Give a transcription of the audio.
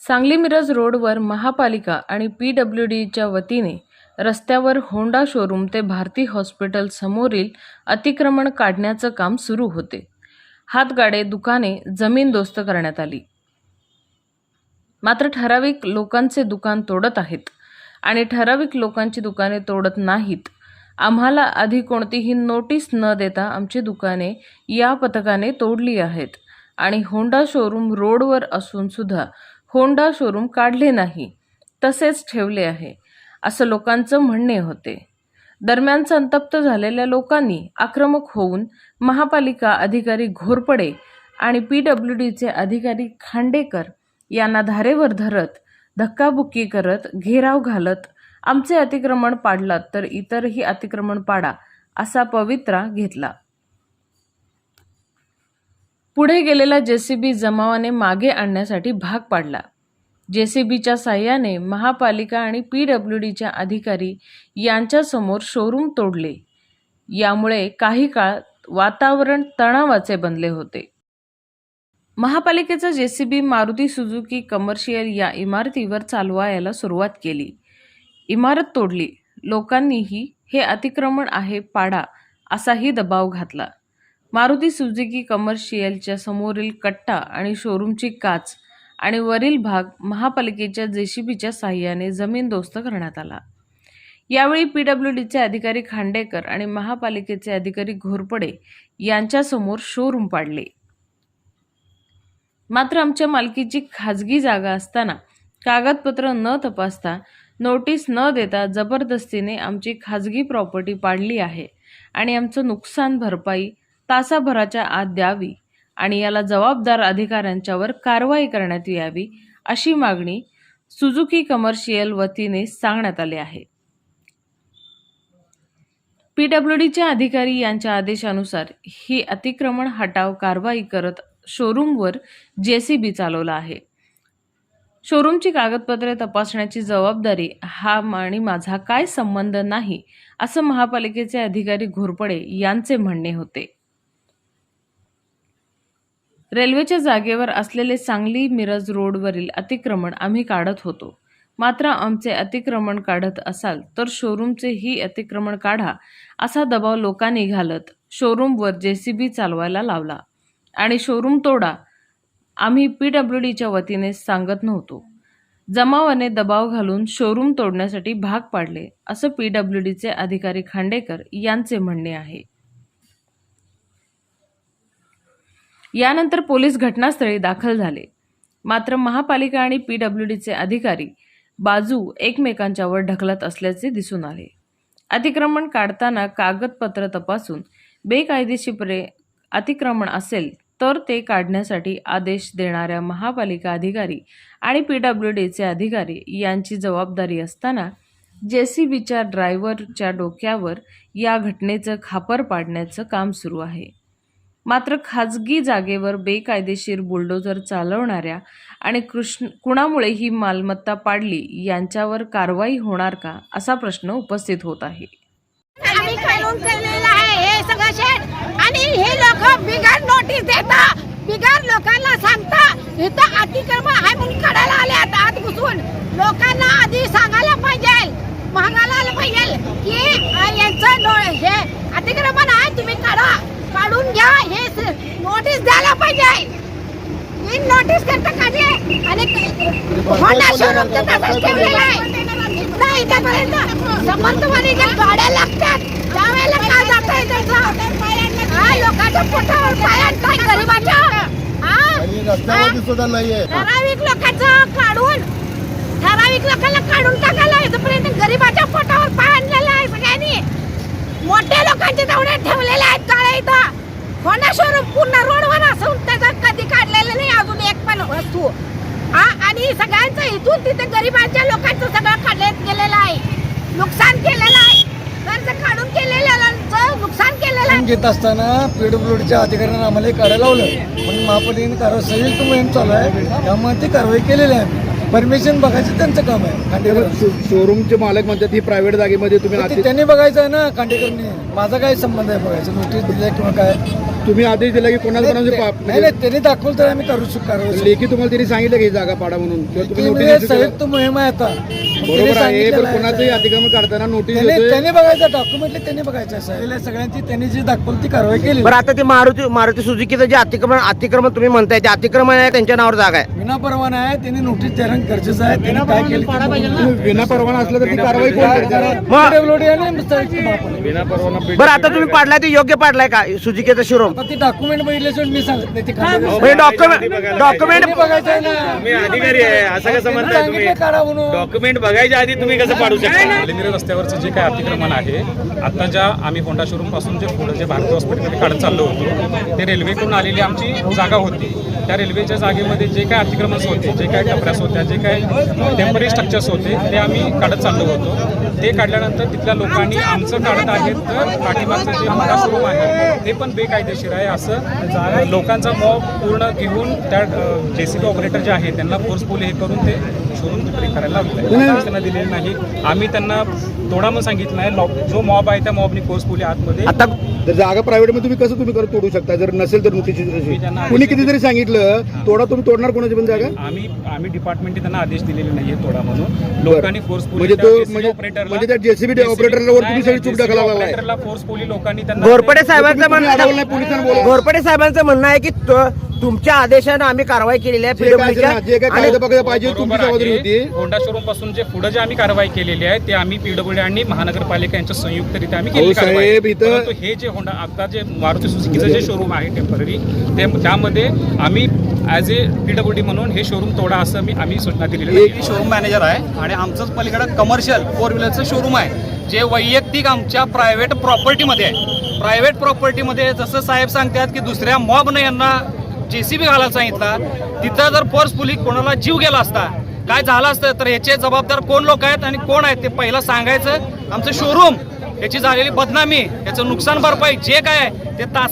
सांगली मिरज रोडवर महापालिका आणि पी डब्ल्यू डीच्या वतीने रस्त्यावर होंडा शोरूम ते भारती हॉस्पिटल समोरील अतिक्रमण काढण्याचं काम सुरू होते. हातगाडे दुकाने जमीनदोस्त करण्यात आली. मात्र ठराविक लोकांचे दुकान तोडत आहेत आणि ठराविक लोकांची दुकाने तोडत नाहीत. आम्हाला आधी कोणतीही नोटीस न देता आमची दुकाने या पथकाने तोडली आहेत आणि होंडा शोरूम रोडवर असून सुद्धा होंडा शोरूम काढले नाही तसेच ठेवले आहे असं लोकांचं म्हणणे होते. दरम्यान संतप्त झालेल्या लोकांनी आक्रमक होऊन महापालिका अधिकारी घोरपडे आणि पी डब्ल्यू डीचे अधिकारी खांडेकर यांना धारेवर धरत धक्काबुक्की करत घेराव घालत आमचे अतिक्रमण पाडलात तर इतरही अतिक्रमण पाडा असा पवित्रा घेतला. पुढे गेलेला जेसीबी जमावाने मागे आणण्यासाठी भाग पाडला. जेसीबीच्या साह्याने महापालिका आणि पी डब्ल्यू डीच्या अधिकारी यांच्यासमोर शोरूम तोडले. यामुळे काही काळ वातावरण तणावाचे बनले होते. महापालिकेचा जेसीबी मारुती सुझुकी कमर्शियल या इमारतीवर चालवायला सुरुवात केली. इमारत तोडली. लोकांनीही हे अतिक्रमण आहे पाडा असाही दबाव घातला. मारुती सुजुकी कमर्शियलच्या समोरील कट्टा आणि शोरूमची काच आणि वरील भाग महापालिकेच्या जेसीबीच्या साह्याने जमीनदोस्त करण्यात आला. यावेळी पी डब्ल्यू डीचे अधिकारी खांडेकर आणि महापालिकेचे अधिकारी घोरपडे यांच्यासमोर शोरूम पाडले. मात्र आमच्या मालकीची खाजगी जागा असताना कागदपत्र न तपासता नोटीस न देता जबरदस्तीने आमची खाजगी प्रॉपर्टी पाडली आहे आणि आमचं नुकसान भरपाई तासाभराच्या आत द्यावी आणि याला जबाबदार अधिकाऱ्यांच्यावर कारवाई करण्यात यावी अशी मागणी सुझुकी कमर्शियल वतीने सांगण्यात आले आहे. पी डब्ल्यू डीच्या अधिकारी यांच्या आदेशानुसार ही अतिक्रमण हटाव कारवाई करत शोरूमवर जेसीबी चालवला आहे. शोरूमची कागदपत्रे तपासण्याची जबाबदारी हा आणि माझा काय संबंध नाही असं महापालिकेचे अधिकारी घोरपडे यांचे म्हणणे होते. रेल्वेच्या जागेवर असलेले सांगली मिरज रोडवरील अतिक्रमण आम्ही काढत होतो. मात्र आमचे अतिक्रमण काढत असाल तर शोरूमचे ही अतिक्रमण काढा असा दबाव लोकांनी घालत शोरूमवर जे सी बी चालवायला लावला. आणि शोरूम तोडा आम्ही पी डब्ल्यू डीच्या वतीने सांगत नव्हतो. जमावाने दबाव घालून शोरूम तोडण्यासाठी भाग पाडले असं पी डब्ल्यू डीचे अधिकारी खांडेकर यांचे म्हणणे आहे. यानंतर पोलीस घटनास्थळी दाखल झाले. मात्र महापालिका आणि पी डब्ल्यू डीचे अधिकारी बाजू एकमेकांच्यावर ढकलत असल्याचे दिसून आले. अतिक्रमण काढताना कागदपत्र तपासून बेकायदेशीरपणे अतिक्रमण असेल तर ते काढण्यासाठी आदेश देणाऱ्या महापालिका अधिकारी आणि पी डब्ल्यू डीचे अधिकारी यांची जबाबदारी असताना जे सी बीच्या ड्रायव्हरच्या डोक्यावर या घटनेचं खापर पाडण्याचं काम सुरू आहे. मात्र खाजगी जागेवर बेकायदेशीर बुलडोझर चालवणाऱ्या आणि कृष्ण कुणामुळे ही मालमत्ता पाडली यांच्यावर कारवाई होणार का असा प्रश्न उपस्थित होत आहे. आहे हे सगळं आणि हे लोक बिगार नोटीस देता बिगार लोकांना सांगता इथं अतिक्रमण आहे म्हणून काढायला आले आता आत घुसून. लोकांना आधी सांगायला पाहिजे मागायला आलं पाहिजे की यांचं हे अतिक्रमण आहे तुम्ही काढा. काढून घ्या. हे नोटीस द्यायला पाहिजे. मी नोटीस करता काढले आणि होंडा शोरूमचं तसंच ठेवलेलं आहे. इथं इथेपर्यंत समर्थवादी ज्या गाड्या लागतात त्यावेळेला काय जात आहे त्याचं हा लोकांच्या पोटावर पायात काय गरीबाच्या? आणि रस्त्यावरती सुद्धा नाहीये. ठराविक लोकांचं काढून ठराविक लोकांना काढून टाकायला इथपर्यंत गरीबाच्या पोटावर पाय आणलेला आहे सगळ्यांनी. मोठ्या लोकांचे तेवढे ठेवलेले आहेत काळे इथं. होंडा शोरूम पूर्ण रोडवर असून त्याचं कधी काढलेलं नाही अजून एक पण वस्तू. हा आणि सगळ्यांचं इथून तिथे गरीबांच्या लोकांचं सगळं काढण्यात गेलेलं आहे. नुकसान केलेलं आहे. कर्ज काढून केलेलं नुकसान केलेलं आहे. घेत असताना पीडब्ल्यूडीच्या अधिकाऱ्यांना आम्हाला काढायला लावलं. म्हणून महापालिकेने कारवाई संयुक्त मोहीम चालू आहे. त्यामुळे ती कारवाई केलेली आहे. परमिशन बघायचं त्यांचं काम आहे खांडेकर शो- शोरूमचे मालक म्हणतात ही प्रायव्हेट जागेमध्ये तुम्ही त्यांनी बघायचं आहे ना खांडेकरनी. माझा काय संबंध आहे बघायचं? नोटीस दिल्या किंवा काय? तुम्ही आदेश दिला की कोणाला कोणाचे पाप नाही म्हणजे नाही त्यांनी दाखवलं तर आम्ही करू शकतो कारवाई सुरू. लेखी तुम्हाला त्यांनी सांगितलं की ही जागा पाडा म्हणून. किंवा ती तुम्ही म्हणजे नोटीस संयुक्त मोहीम आहे आता. त्यांनी बरोबर आहे सांगितलेलं पण आहे. कोणाचंही अतिक्रमण काढताना नोटीस त्यांनी देतोय. त्यांनी बघायचं डॉक्युमेंटली त्यांनी बघायचं आहे साहेब. सगळ्यांची त्यांनी जी दाखवली ती कारवाई केली. बरं आता ते मारुती मारुती सुझुकीचं जे अतिक्रमण अतिक्रमण तुम्ही म्हणताय ते अतिक्रमण आहे त्यांच्या नावावर जागा आहे. विना परवाना आहे त्यांनी नोटीस देणं गरजेचं आहे त्यांनी काय केलं ते बघून तुम्ही विना परवाना असलं तर ती कारवाई. बरं आता तुम्ही पाडलाय ते योग्य पाडलाय का? सुझुकीचं शोरूम आता ती डॉक्युमेंट बघितल्याशिवाय मी सांगत नाही ती कारवाई म्हणजे डॉक्युमेंट डॉक्युमेंट बघायचं आहे ना. तुम्ही अधिकारी आहे असं कसं म्हणताय तुम्ही? सांगितलं काढा म्हणून. डॉक्युमेंट बघायच्या आधी तुम्ही कसं पाडू शकता? रस्त्यावरचं जे काय अतिक्रमण आहे आता ज्या आम्ही होंडा शोरूमपासून जे पुढे जे भारती हॉस्पिटलमध्ये काढत चाललो होतो ते रेल्वेकडून आलेली आमची जागा होती. त्या रेल्वेच्या जागेमध्ये जे काय अतिक्रमण होते जे काय टपऱ्यास होत्या जे काय टेंपररी स्ट्रक्चर्स होते ते आम्ही काढत चाललो होतो. ते काढल्यानंतर तिथल्या लोकांनी आमचं काढत आहेत तर पाठीमागचं जे होंडा शोरूम आहे ते पण बेकायदेशीर आहे. असं लोकांचा मॉब पूर्ण घेऊन त्या जे सी बी ऑपरेटर जे आहे त्यांना फोर्सफुली हे करून ते शोरूम रिपेअरिंग करायला त्यांना दिलेली नाही. आम्ही त्यांना तोडा म्हणून सांगितलं आहे जो मॉब आहे त्या मॉबनी फोर्सफुली आतमध्ये आता तर जागा प्रायव्हेटमध्ये तुम्ही कसं तुम्ही करून तोडू शकता? जर नसेल तर नोटीस कुणी कितीतरी सांगितलं तोडा तुम्ही तोडणार कोणाची पण जागा? आम्ही आम्ही डिपार्टमेंटने त्यांना आदेश दिलेले नाहीये तोडा म्हणून. लोकांनी फोर्सफुली म्हणजे तो म्हणजे म्हणजे त्या जेसीबी ऑपरेटरला वर तुम्ही सगळी चूक लागलाय. ऑपरेटरला फोर्सफुली लोकांनी त्यांना घोरपडे साहेबांचं तुम्ही अडवलं म्हणणं नाही पोलिसांना बोला घोरपडे साहेबांचं म्हणणं आहे की तो- तुमच्या आदेशानं आम्ही कारवाई केलेली आहे जे काय असेल ना, जे काय PWD च्या कायदा बघायला पाहिजे तुमची बरोबर जबाबदारी आहे. होती. होंडा शोरूमपासून जे पुढे जे आम्ही कारवाई केलेली आहे ते आम्ही पीडब्ल्यू आणि महानगरपालिका यांच्या संयुक्तरित्या आम्ही केली अहो, कारवाई. साहेब, इथं- परंतु हे जे होंडा आता जे मारुती सुझुकीचं जे शोरूम आहे टेंपररी ते त्यामध्ये आम्ही ॲज ए पीडब्ल्यू म्हणून हे शोरूम तोडा असं मी आम्ही सूचना दिलेली आहे. मी शोरूम मॅनेजर आहे आणि आमचंच पलीकडं कमर्शियल फोर व्हीलरचं शोरूम आहे जे वैयक्तिक आमच्या प्रायव्हेट प्रॉपर्टीमध्ये आहे. प्रायव्हेट प्रॉपर्टीमध्ये जसं साहेब सांगतात की दुसऱ्या मॉबनं यांना जे सी बी घालायला सांगितला तिथं जर फोर्सफुली कोणाला जीव गेला असता काय झालं असतं तर याचे जबाबदार कोण लोक आहेत आणि कोण आहेत ते पहिलं सांगायचं. आमचं शोरूम याची झालेली बदनामी याचं नुकसान भरपाई जे काय आहे ते तास